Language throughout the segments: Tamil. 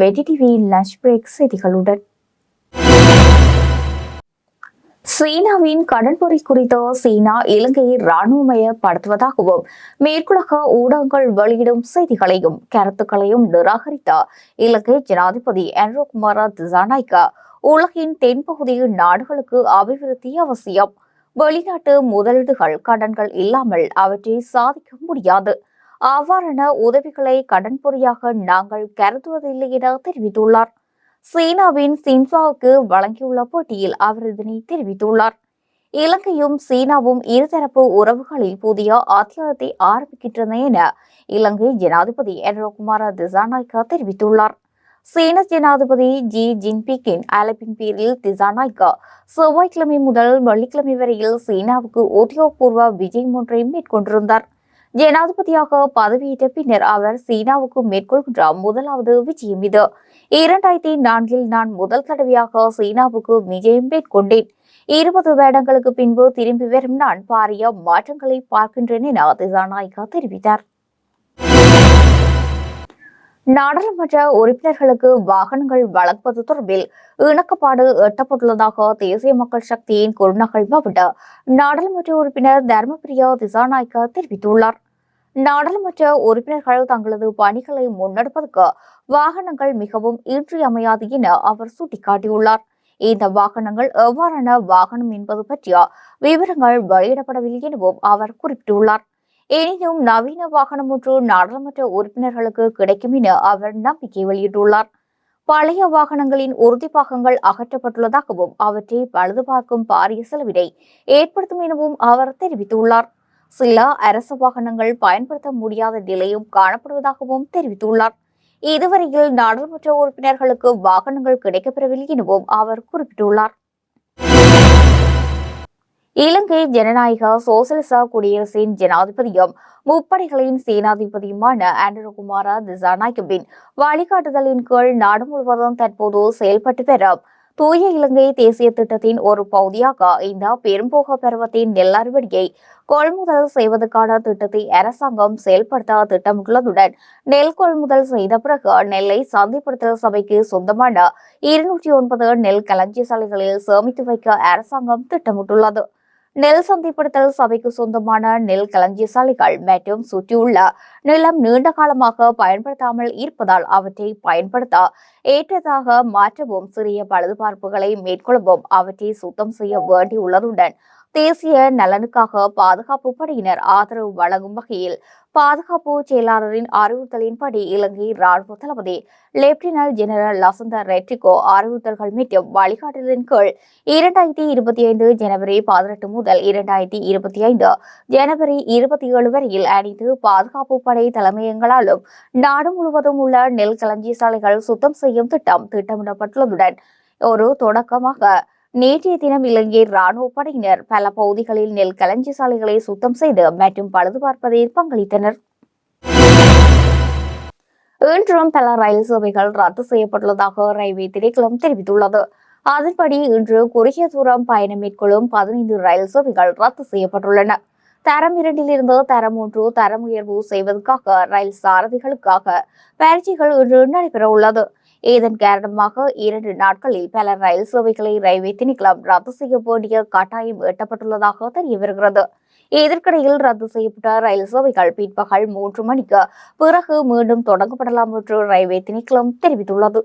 வெடி டிவி லஞ்ச் பிரேக் செய்திகளுடன். சீனாவின் கடற்பொறி குறித்த சீனா இலங்கையை இராணுவமயப்படுத்துவதாகவும் மேற்குலக ஊடகங்கள் வெளியிடும் செய்திகளையும் கருத்துக்களையும் நிராகரித்த இலங்கை ஜனாதிபதி என்ரோகுமார திசாநாய்க்கா உலகின் தென்பகுதியின் நாடுகளுக்கு அபிவிருத்தி அவசியம். வெளிநாட்டு முதலீடுகள் கடன்கள் இல்லாமல் அவற்றை சாதிக்க முடியாது. அவ்வாறான உதவிகளை கடன்பொறியாக நாங்கள் கருதுவதில்லை என தெரிவித்துள்ளார். சீனாவின் சின்ஃபாவுக்கு வழங்கியுள்ள போட்டியில் அவர் இதனை தெரிவித்துள்ளார். இலங்கையும் சீனாவும் இருதரப்பு உறவுகளில் புதிய அத்தியாயத்தை ஆரம்பிக்கின்றன என இலங்கை ஜனாதிபதி என்ரோகுமார திசாநாய்கா தெரிவித்துள்ளார். சீன ஜனாதிபதி ஜி ஜின்பிங்கின் அழைப்பின் பேரில் திசாநாய்கா செவ்வாய்க்கிழமை முதல் வெள்ளிக்கிழமை வரையில் சீனாவுக்கு உத்தியோகபூர்வ விஜயம் ஒன்றை மேற்கொண்டிருந்தார். ஜனாதிபதியாக பதவியேற்ற பின்னர் அவர் சீனாவுக்கு மேற்கொள்கின்ற முதலாவது விஜயம் இது. இரண்டாயிரத்தி நான்கில் நான் முதல் தடவையாக சீனாவுக்கு விஜயம் மேற்கொண்டேன். இருபது வருடங்களுக்கு பின்பு திரும்பி வரும் நான் பாரிய மாற்றங்களை பார்க்கின்றேன் என திசாநாயகா தெரிவித்தார். நாடாளுமன்ற உறுப்பினர்களுக்கு வாகனங்கள் வழங்குவது தொடர்பில் இணக்கப்பாடு எட்டப்பட்டுள்ளதாக தேசிய மக்கள் சக்தியின் குருநகல் மாவட்ட நாடாளுமன்ற உறுப்பினர் தர்மபிரியா திசாநாயக்கா தெரிவித்துள்ளார். நாடாளுமன்ற உறுப்பினர்கள் தங்களது பணிகளை முன்னெடுப்பதற்கு வாகனங்கள் மிகவும் இன்றியமையாது என அவர் சுட்டிக்காட்டியுள்ளார். இந்த வாகனங்கள் எவ்வாறான வாகனம் என்பது பற்றிய விவரங்கள் வெளியிடப்படவில்லை எனவும் அவர் குறிப்பிட்டுள்ளார். எனினும் நவீன வாகனம் ஒன்று நாடாளுமன்ற உறுப்பினர்களுக்கு கிடைக்கும் என அவர் நம்பிக்கை வெளியிட்டுள்ளார். பழைய வாகனங்களின் உறுதி பாகங்கள் அகற்றப்பட்டுள்ளதாகவும் அவற்றை பழுதுபார்க்கும் பாரிய செலவினை ஏற்படுத்தும் எனவும் அவர் தெரிவித்துள்ளார். சில அரசு வாகனங்கள் பயன்படுத்த முடியாத நிலையும் காணப்படுவதாகவும் தெரிவித்துள்ளார். இதுவரையில் நாடாளுமன்ற உறுப்பினர்களுக்கு வாகனங்கள் கிடைக்கப்பெறவில்லை எனவும் அவர் குறிப்பிட்டுள்ளார். இலங்கை ஜனநாயக சோசலிச குடியரசின் ஜனாதிபதியும் முப்படைகளின் சேனாதிபதியுமான ஆண்டனகுமார திசாநாயகவின் வழிகாட்டுதலின் கீழ் நாடு முழுவதும் தற்போது செயல்பட்டு வரும் தூய இலங்கை தேசிய திட்டத்தின் ஒரு பகுதியாக இந்த பெரும்போக பருவத்தின் நெல் அறுவடையை கொள்முதல் செய்வதற்கான திட்டத்தை அரசாங்கம் செயல்படுத்த திட்டமிட்டுள்ளதுடன் நெல் கொள்முதல் செய்த பிறகு நெல்லை சந்தைப்படுத்தல் சபைக்கு சொந்தமான இருநூற்றி ஒன்பது நெல் களஞ்சிய சாலைகளில் சேமித்து வைக்க அரசாங்கம் திட்டமிட்டுள்ளது. நெல் சந்தைப்படுத்தல் சபைக்கு சொந்தமான நெல் களஞ்சிய சாலைகள் மற்றும் சுற்றியுள்ள நிலம் நீண்ட காலமாக பயன்படுத்தாமல் இருப்பதால் அவற்றை பயன்படுத்த ஏற்றதாக மாற்றவும் சிறிய பழுதுபார்ப்புகளை மேற்கொள்ளவும் அவற்றை சுத்தம் செய்ய வேண்டியுள்ளதுடன் தேசிய நலனுக்காக பாதுகாப்பு படையினர் ஆதரவு வழங்கும் வகையில் பாதுகாப்பு செயலாளரின் அறிவுறுத்தலின்படி இலங்கை ராணுவ தளபதி லெப்டினன்ட் ஜெனரல் லசந்த ரெட்ரிகோ அறிவுறுத்தல்கள் மீட்டும் வழிகாட்டுதலின் கீழ் இரண்டாயிரத்தி இருபத்தி ஐந்து ஜனவரி பதினெட்டு முதல் இரண்டாயிரத்தி இருபத்தி ஐந்து ஜனவரி இருபத்தி ஏழு வரையில் அனைத்து பாதுகாப்பு படை தலைமையங்களாலும் நாடு முழுவதும் உள்ள நெல் களஞ்சிய சாலைகள் சுத்தம் செய்யும் திட்டம் திட்டமிடப்பட்டுள்ளதுடன் ஒரு தொடக்கமாக நேற்றைய தினம் இலங்கை ராணுவ படையினர் பல பகுதிகளில் நெல் களஞ்சி சாலைகளை சுத்தம் செய்து மற்றும் பழுது பார்ப்பதில் பங்களித்தனர். இன்றும் பல ரயில் சேவைகள் ரத்து செய்யப்பட்டுள்ளதாக ரயில்வே திணைக்களம் தெரிவித்துள்ளது. அதன்படி இன்று குறுகிய தூரம் பயணம் மேற்கொள்ளும் பதினைந்து ரயில் சேவைகள் ரத்து செய்யப்பட்டுள்ளன. தரம் இரண்டிலிருந்து தரம் மூன்று தரம் உயர்வு செய்வதற்காக ரயில் சாரதிகளுக்காக பயிற்சிகள் இன்று நடைபெற உள்ளது இதன் காரணமாக இரண்டு நாட்களில் பல ரயில் சேவைகளை ரயில்வே திணைக்களம் ரத்து செய்ய வேண்டிய கட்டாயம் எட்டப்பட்டுள்ளதாக தெரிய வருகிறது இதற்கிடையில் ரத்து செய்யப்பட்ட ரயில் சேவைகள் பிற்பகல் மூன்று மணிக்கு பிறகு மீண்டும் தொடங்கப்படலாம் என்று ரயில்வே திணைக்களம் தெரிவித்துள்ளது.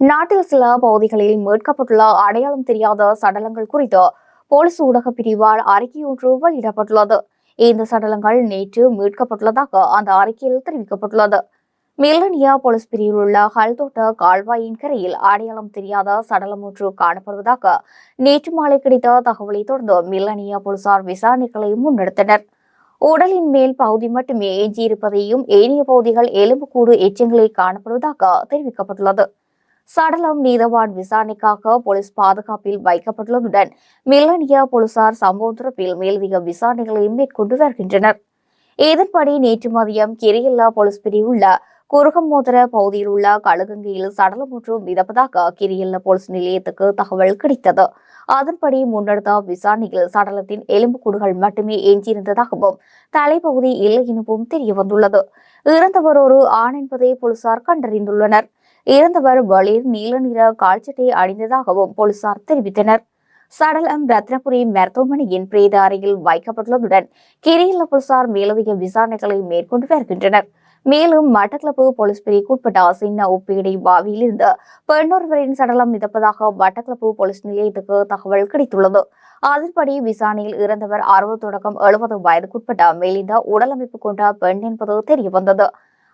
நாட்டில் சில பகுதிகளில் மீட்கப்பட்டுள்ள அடையாளம் தெரியாத சடலங்கள் குறித்து போலீஸ் ஊடக பிரிவால் அறிக்கை ஒன்று வெளியிடப்பட்டுள்ளது. இந்த சடலங்கள் நேற்று மீட்கப்பட்டுள்ளதாக அந்த அறிக்கையில் தெரிவிக்கப்பட்டுள்ளது. மில்லனியா போலீஸ் பிரிவில் உள்ள ஹல்தோட்ட கால்வாயின் கரையில் அடையாளம் தெரியாத சடலம் ஒன்று காணப்படுவதாக நேற்று மாலை கிடைத்த தகவலை தொடர்ந்து மில்லனியா போலீசார் விசாரணைகளை முன்னெடுத்தனர். உடலின் மேல் பகுதி மட்டுமே எஞ்சியிருப்பதையும் ஏனைய பகுதிகள் எலும்புக்கூடு எச்சங்களை காணப்படுவதாக தெரிவிக்கப்பட்டுள்ளது. சடலம் நீதவான் விசாரணைக்காக போலீஸ் பாதுகாப்பில் வைக்கப்பட்டுள்ளதுடன் மில்லனியா போலீசார் சம்பவம் தொடர்பில் மேலதிக விசாரணைகளை மேற்கொண்டு வருகின்றனர். இதன்படி நேற்று மதியம் கிரியல்லா போலீஸ் பிரிவுள்ள குருகமோதர பகுதியில் உள்ள கழுகங்கையில் சடலம் ஒன்று மிதப்பதாக கிரியல்ல போலீஸ் நிலையத்துக்கு தகவல் கிடைத்தது. அதன்படி முன்னெடுத்த விசாரணையில் சடலத்தின் எலும்புக்கூடுகள் மட்டுமே எஞ்சியிருந்ததாகவும் தலைப்பகுதி இல்லை எனவும் தெரிய வந்துள்ளது இறந்தவர் ஒரு ஆண் என்பதை போலீசார் கண்டறிந்துள்ளனர். இறந்தவர் வெளிர் நீல நிற கால்ச்சட்டை அணிந்ததாகவும் போலீசார் தெரிவித்தனர். சடலம் ரத்னபுரி மருத்துவமனையின் பிரேத அறையில் வைக்கப்பட்டுள்ளதுடன் கிரியில போலீசார் மேலதிக விசாரணைகளை மேற்கொண்டு வருகின்றனர். மேலும் மட்டக்களப்பு போலீஸ் பிரிவுக்குட்பட்ட சின்ன உப்பீடை பாவியில் இருந்து பெண்ணொருவரின் சடலம் மிதப்பதாக மட்டக்களப்பு போலீஸ் நிலையத்துக்கு தகவல் கிடைத்துள்ளது. அதன்படி விசாரணையில் இறந்தவர் அறுபது தொடக்கம் எழுபது வயதுக்குட்பட்ட மெலிந்த உடலமைப்பு கொண்ட பெண் என்பது தெரியவந்தது.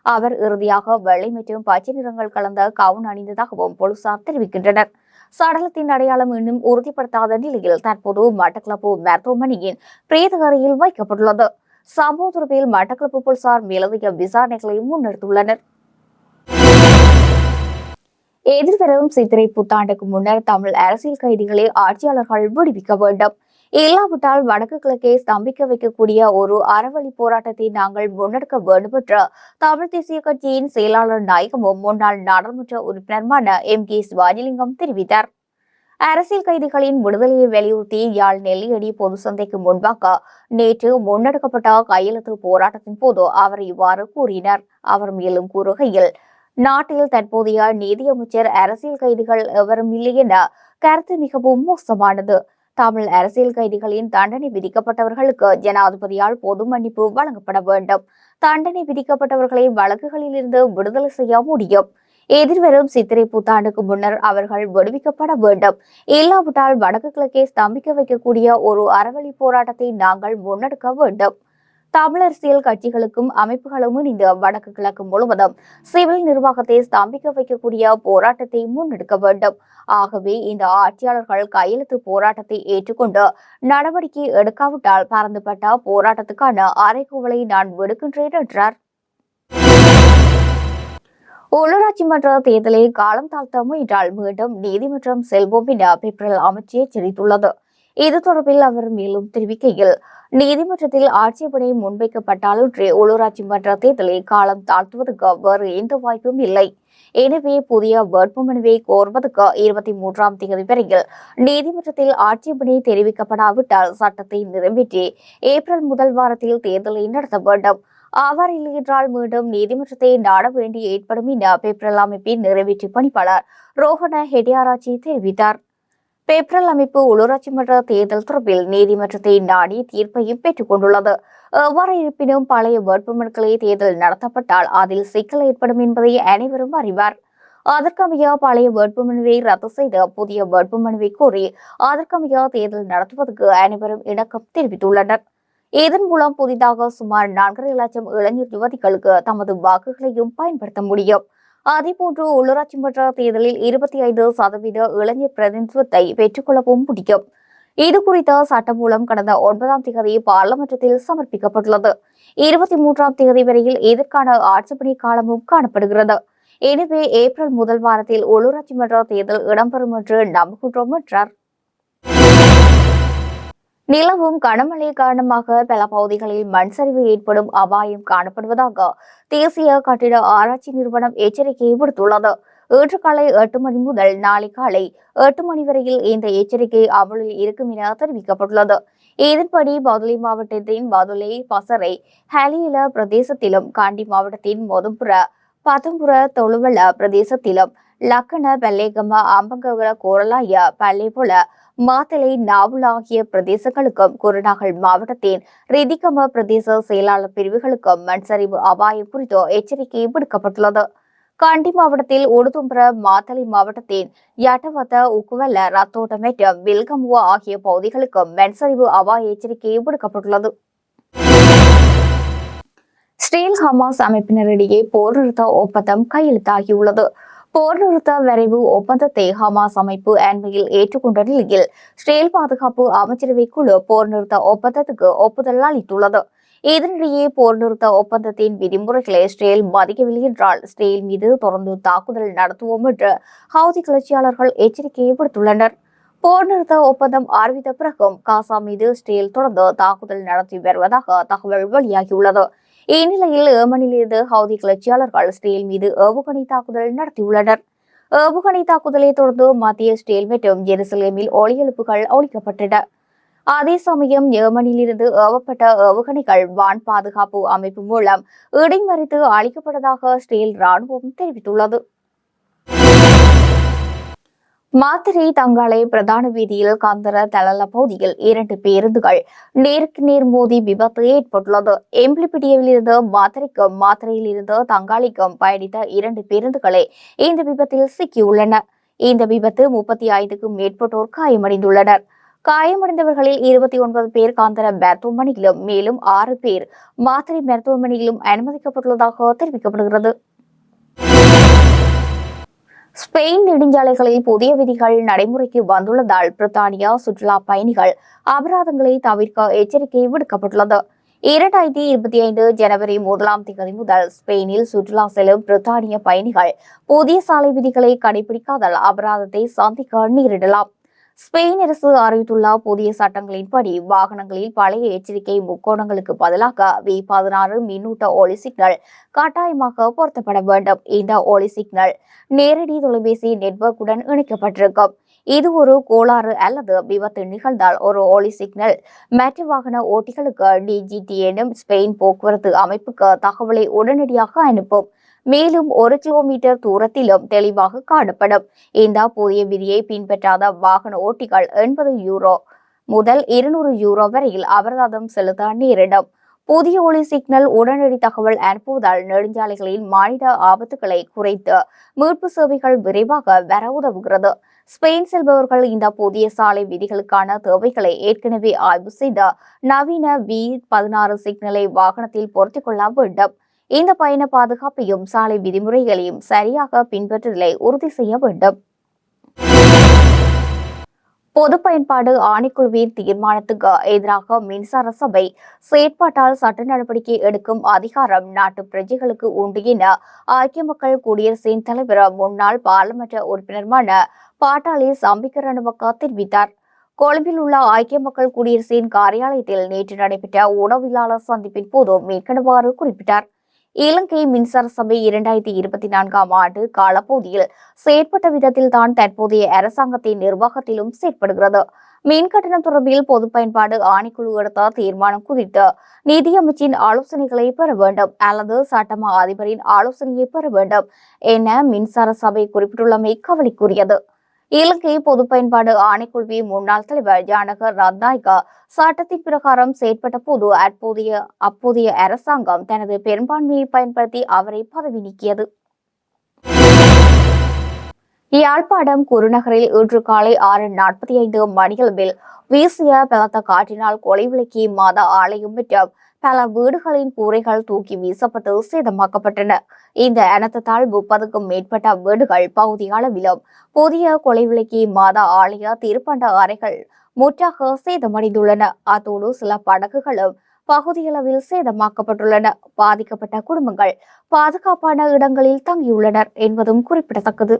அவர் இறுதியாக வெள்ளை மற்றும் பச்சை நிறங்கள் கலந்த கவுன் அணிந்ததாகவும் போலீசார் தெரிவிக்கின்றனர். சடலத்தின் அடையாளம் இன்னும் உறுதிப்படுத்தாத நிலையில் தற்போது மட்டக்களப்பு மருத்துவமனையின் பிரேத அறையில் வைக்கப்பட்டுள்ளது. சம்பவ தொடர்பில் மட்டக்களப்பு போலீசார் மேலதிக விசாரணைகளை முன்னெடுத்துள்ளனர். எதிர்வரும் சித்திரை புத்தாண்டுக்கு முன்னர் தமிழ் அரசியல் கைதிகளை ஆட்சியாளர்கள் விடுவிக்க வேண்டும். இல்லாவிட்டால் வடக்கு கிழக்கை ஸ்தம்பிக்க வைக்கக்கூடிய ஒரு அறவழி போராட்டத்தை நாங்கள் முன்னெடுக்க வேண்டும் என்று தமிழ் தேசிய கட்சியின் செயலாளர் நாயகமும் முன்னாள் நாடாளுமன்ற உறுப்பினருமான எம் கே சிவாஜிலிங்கம் தெரிவித்தார். அரசியல் கைதிகளின் விடுதலையை வலியுறுத்தி யாழ் நெல்லியடி பொது சந்தைக்கு முன்பாக நேற்று முன்னெடுக்கப்பட்ட கையெழுத்து போராட்டத்தின் போது அவர் இவ்வாறு கூறினார். அவர் மேலும் கூறுகையில் நாட்டில் தற்போதைய நீதியமைச்சர் அரசியல் கைதிகள் எவரும் இல்லை என கருத்து மிகவும் மோசமானது. தமிழ் அரசியல் கைதிகளின் தண்டனை விதிக்கப்பட்டவர்களுக்கு ஜனாதிபதியால் பொது மன்னிப்பு வழங்கப்பட வேண்டும். தண்டனை விதிக்கப்பட்டவர்களை வழக்குகளில் இருந்து விடுதலை செய்ய முடியும். எதிர்வரும் சித்திரை புத்தாண்டுக்கு முன்னர் அவர்கள் விடுவிக்கப்பட வேண்டும். இல்லாவிட்டால் வடக்கு கிழக்கே ஸ்தம்பிக்க வைக்கக்கூடிய ஒரு அறவழி போராட்டத்தை நாங்கள் முன்னெடுக்க வேண்டும். தமிழரசியல் கட்சிகளுக்கும் அமைப்புகளும் இணைந்து வடக்கு கிழக்கு முழுவதும் சிவில் நிர்வாகத்தை ஸ்தம்பிக்க வைக்கக்கூடிய போராட்டத்தை முன்னெடுக்க வேண்டும். ஆகவே இந்த ஆட்சியாளர்கள் கையெழுத்து போராட்டத்தை ஏற்றுக்கொண்டு நடவடிக்கை எடுக்காவிட்டால் பறந்துபட்ட போராட்டத்துக்கான அறைகூவலை நான் விடுக்கின்றேன் என்றார். உள்ளூராட்சி மன்ற தேர்தலை காலம் தாழ்த்த முயன்றால் மீண்டும் நீதிமன்றம் செல்வோம் என பிப்ரல் அமைச்சு எச்சரித்துள்ளது இது தொடர்பில் அவர் மேலும் தெரிவிக்கையில் நீதிமன்றத்தில் ஆட்சேபனை முன்வைக்கப்பட்டாலொன்றே உள்ளூராட்சி மன்ற தேர்தலை காலம் தாழ்த்துவதற்கு வேறு எந்த வாய்ப்பும் இல்லை. எனவே புதிய வேட்புமனுவை கோருவதற்கு இருபத்தி மூன்றாம் தேதி வரையில் நீதிமன்றத்தில் ஆட்சேபனை தெரிவிக்கப்படாவிட்டால் சட்டத்தை நிறைவேற்றி ஏப்ரல் முதல் வாரத்தில் தேர்தலை நடத்த வேண்டும். அவர் இல்லையென்றால் மீண்டும் நீதிமன்றத்தை நாட வேண்டி ஏற்படும் என பேப்ரல் அமைப்பின் நிறைவேற்று பணிப்பாளர் ரோஹன ஹெடியாராஜி தெரிவித்தார். பேப்ரல் அமைப்பு உள்ளூராட்சி மன்ற தேர்தல் தொடர்பில் நீதிமன்றத்தை நாடி தீர்ப்பையும் பெற்றுக் கொண்டுள்ளது. எவ்வாறு இருப்பினும் பழைய வேட்புமனுக்களை தேர்தல் நடத்தப்பட்டால் அதில் சிக்கல் ஏற்படும் என்பதை அனைவரும் அறிவார். அதற்கமைய பழைய வேட்புமனுவை ரத்து செய்த புதிய வேட்புமனுவை கோரி அதற்கமைய தேர்தல் நடத்துவதற்கு அனைவரும் இணக்கம் தெரிவித்துள்ளனர். இதன் மூலம் புதிதாக சுமார் நான்கரை லட்சம் இளைஞர் யுவதிகளுக்கு தமது வாக்குகளையும் பயன்படுத்த முடியும். அதேபோன்று உள்ளூராட்சி மன்ற தேர்தலில் இருபத்தி ஐந்து சதவீத இளைஞர் பிரதிநிதித்துவத்தை பெற்றுக்கொள்ளவும் முடியும். இது குறித்த சட்டமூலம் கடந்த ஒன்பதாம் தேதி பாராளுமன்றத்தில் சமர்ப்பிக்கப்பட்டுள்ளது. இருபத்தி மூன்றாம் தேதி வரையில் இதற்கான ஆட்சேபனை காலமும் காணப்படுகிறது. எனவே ஏப்ரல் முதல் வாரத்தில் உள்ளூராட்சி மன்ற தேர்தல் இடம்பெறும் என்று நம்புகின்றோம் என்றார். நிலவும் கனமழை காரணமாக பல பகுதிகளில் மண் சரிவு ஏற்படும் அபாயம் காணப்படுவதாக தேசிய கட்டிட ஆராய்ச்சி நிறுவனம் எச்சரிக்கையை விடுத்துள்ளது. இன்று காலை எட்டு மணி முதல் நாளை காலை எட்டு மணி வரையில் இந்த எச்சரிக்கை அமலில் இருக்கும் என தெரிவிக்கப்பட்டுள்ளது. இதன்படி பதுளை மாவட்டத்தின் பதுளை பசறை ஹலியில பிரதேசத்திலும் காண்டி மாவட்டத்தின் மொதும்புற பதம்புர தொழுவல பிரதேசத்திலும் லக்கண பல்லேகம அம்பங்கவர கோரலாய பல்லேபுல மாத்தலை நாவல் ஆகிய பிரதேசங்களுக்கும் குருநாகல் மாவட்டத்தின் ரிதிகம பிரதேச செயலாளர் பிரிவுகளுக்கும் மண்சரிவு அபாயம் குறித்து எச்சரிக்கை விடுக்கப்பட்டுள்ளது. காண்டி மாவட்டத்தில் உடுதும்புர மாத்தலை மாவட்டத்தின் யட்டவத்த உக்குவல்ல ரத்தோட்ட மற்றும் வில்கமுவா ஆகிய பகுதிகளுக்கும் மண்சரிவு அபாய எச்சரிக்கை விடுக்கப்பட்டுள்ளது. ஸ்ரீல் ஹமாஸ் அமைப்பினரிடையே போர் நிறுத்த ஒப்பந்தம் கையெழுத்தாகியுள்ளது. போர் நிறுத்த வரைவு ஒப்பந்தத்தை ஹமாஸ் அமைப்பு அண்மையில் ஏற்றுக்கொண்ட நிலையில் ஸ்ரேல் பாதுகாப்பு அமைச்சரவை குழு போர் நிறுத்த ஒப்பந்தத்துக்கு ஒப்புதல் அளித்துள்ளது. இதனிடையே போர் நிறுத்த ஒப்பந்தத்தின் விதிமுறைகளை இஸ்ரேல் மதிக்கவில்லை என்றால் இஸ்ரேல் மீது தொடர்ந்து தாக்குதல் நடத்துவோம் என்று ஹவுதி கிளர்ச்சியாளர்கள் எச்சரிக்கையை விடுத்துள்ளனர். போர் நிறுத்த ஒப்பந்தம் அறிவித்த பிறகும் காசா மீது இஸ்ரேல் தொடர்ந்து தாக்குதல் நடத்தி வருவதாக தகவல் வெளியாகியுள்ளது. இந்நிலையில் ஏமனிலிருந்து ஹவுதி கிளர்ச்சியாளர்கள் இஸ்ரேல் மீது ஏவுகணை தாக்குதல் நடத்தியுள்ளனர். ஏவுகணை தாக்குதலை தொடர்ந்து மத்திய இஸ்ரேல் மற்றும் ஜெருசலேமில் ஒளியெழுப்புகள் ஒழிக்கப்பட்டன. அதே சமயம் ஏமனிலிருந்து ஏவப்பட்ட ஏவுகணைகள் வான் பாதுகாப்பு அமைப்பு மூலம் இடைமறித்து அளிக்கப்பட்டதாக இஸ்ரேல் ராணுவம் தெரிவித்துள்ளது. மாத்திரை தங்காலை பிரதான வீதியில் காந்தர தளல பகுதியில் இரண்டு பேருந்துகள் நேருக்கு நேர் மோதி விபத்து ஏற்பட்டுள்ளது. எம்பிளிப்பிடியில் இருந்து மாத்திரைக்கும் மாத்திரையில் இருந்து தங்காளிக்கும் பயணித்த இரண்டு பேருந்துகளே இந்த விபத்தில் சிக்கியுள்ளன. இந்த விபத்து முப்பத்தி ஐந்துக்கும் மேற்பட்டோர் காயமடைந்துள்ளனர். காயமடைந்தவர்களில் இருபத்தி ஒன்பது பேர் காந்தர மருத்துவமனையிலும் மேலும் ஆறு பேர் மாத்திரை மருத்துவமனையிலும் அனுமதிக்கப்பட்டுள்ளதாக தெரிவிக்கப்படுகிறது. ஸ்பெயின் நெடுஞ்சாலைகளில் புதிய விதிகள் நடைமுறைக்கு வந்துள்ளதால் பிரித்தானியா சுற்றுலா பயணிகள் அபராதங்களை தவிர்க்க எச்சரிக்கை விடுக்கப்பட்டுள்ளது. இரண்டாயிரத்தி இருபத்தி ஐந்து ஜனவரி முதலாம் தேதி முதல் ஸ்பெயினில் சுற்றுலா செல்லும் பிரித்தானிய பயணிகள் புதிய சாலை விதிகளை கடைபிடிக்காதால் அபராதத்தை சந்திக்க நேரிடலாம். ஸ்பெயின் அரசு அறிவித்துள்ள புதிய சட்டங்களின்படி வாகனங்களில் பழைய எச்சரிக்கை முக்கோணங்களுக்கு பதிலாக வி பதினாறு மின்னூட்ட ஒளி சிக்னல் கட்டாயமாக பொருத்தப்பட வேண்டும். இந்த ஒளி சிக்னல் நேரடி தொலைபேசி நெட்வொர்க்குடன் இணைக்கப்பட்டிருக்கும். இது ஒரு கோளாறு அல்லது விபத்து நிகழ்ந்தால் ஒரு ஒளி சிக்னல் மற்ற வாகன ஓட்டிகளுக்கு டிஜிடி எனும் ஸ்பெயின் போக்குவரத்து அமைப்புக்கு தகவலை உடனடியாக அனுப்பும். மேலும் ஒரு கிலோமீட்டர் தூரத்திலும் தெளிவாக காணப்படும். இந்த புதிய விதியை பின்பற்றாத வாகன ஓட்டிகள் எண்பது யூரோ முதல் இருநூறு யூரோ வரையில் அபராதம் செலுத்த நேரிடும். புதிய ஒளி சிக்னல் உடனடி தகவல் அனுப்புவதால் நெடுஞ்சாலைகளில் மாநில ஆபத்துகளை குறைத்து மீட்பு சேவைகள் விரைவாக வர உதவுகிறது. ஸ்பெயின் செல்பவர்கள் இந்த புதிய சாலை விதிகளுக்கான தேவைகளை ஏற்கனவே ஆய்வு செய்த நவீன வி பதினாறு சிக்னலை வாகனத்தில் பொருத்திக் கொள்ள வேண்டும். இந்த பயண பாதுகாப்பையும் சாலை விதிமுறைகளையும் சரியாக பின்பற்றுதலை உறுதி செய்ய வேண்டும். பொது பயன்பாடு ஆணைக்குழுவின் தீர்மானத்துக்கு எதிராக மின்சார சபை செயற்பாட்டால் சட்ட நடவடிக்கை எடுக்கும் அதிகாரம் நாட்டு பிரஜைகளுக்கு உண்டு என ஐக்கிய மக்கள் குடியரசின் தலைவர் முன்னாள் பாராளுமன்ற உறுப்பினருமான பாட்டாளி சம்பிக்க தெரிவித்தார். கொழும்பில் உள்ள ஐக்கிய மக்கள் குடியரசின் காரியாலயத்தில் நேற்று நடைபெற்ற உணவியலாளர் சந்திப்பின் போது மேற்கண்டவாறு குறிப்பிட்டார். இலங்கை மின்சார சபை இரண்டாயிரத்தி இருபத்தி நான்காம் ஆண்டு காலப்பகுதியில் செயற்பட்ட விதத்தில் தான் தற்போதைய அரசாங்கத்தின் நிர்வாகத்திலும் செயற்படுகிறது. மின் கட்டணம் தொடர்பில் பொது பயன்பாடு ஆணைக்குழு எடுத்த தீர்மானம் குறித்து நிதியமைச்சின் ஆலோசனைகளை பெற வேண்டும் அல்லது சட்டமா அதிபரின் ஆலோசனையை பெற வேண்டும் என மின்சார சபை குறிப்பிட்டுள்ளமை கவலைக்குரியது. இலங்கை பொது பயன்பாடு ஆணைக்குழுவி முன்னாள் தலைவர் ஜானகர் ரத்நாயகா சட்டத்தின் பிரகாரம் செயற்பட்ட போது அப்போதைய அப்போதைய அரசாங்கம் தனது பெரும்பான்மையை பயன்படுத்தி அவரை பதவி நீக்கியது. யாழ்ப்பாணம் குருநகரில் இன்று காலை ஆறு நாற்பத்தி ஐந்து மணியளவில் வீசிய பலத்த காற்றினால் கொலை விளக்கி மாத ஆலயம் மற்றும் பல வீடுகளின் கூரைகள் தூக்கி வீசப்பட்டு சேதமாக்கப்பட்டன. இந்த அனர்த்தத்தால் முப்பதுக்கும் மேற்பட்ட வீடுகள் பகுதி அளவிலும் புதிய கொலை விளக்கி மாத ஆலய திருப்பண்ட அறைகள் முற்றாக சேதமடைந்துள்ளன. அத்தோடு சில படகுகளும் பகுதியளவில் சேதமாக்கப்பட்டுள்ளன. பாதிக்கப்பட்ட குடும்பங்கள் பாதுகாப்பான இடங்களில் தங்கியுள்ளனர் என்பதும் குறிப்பிடத்தக்கது.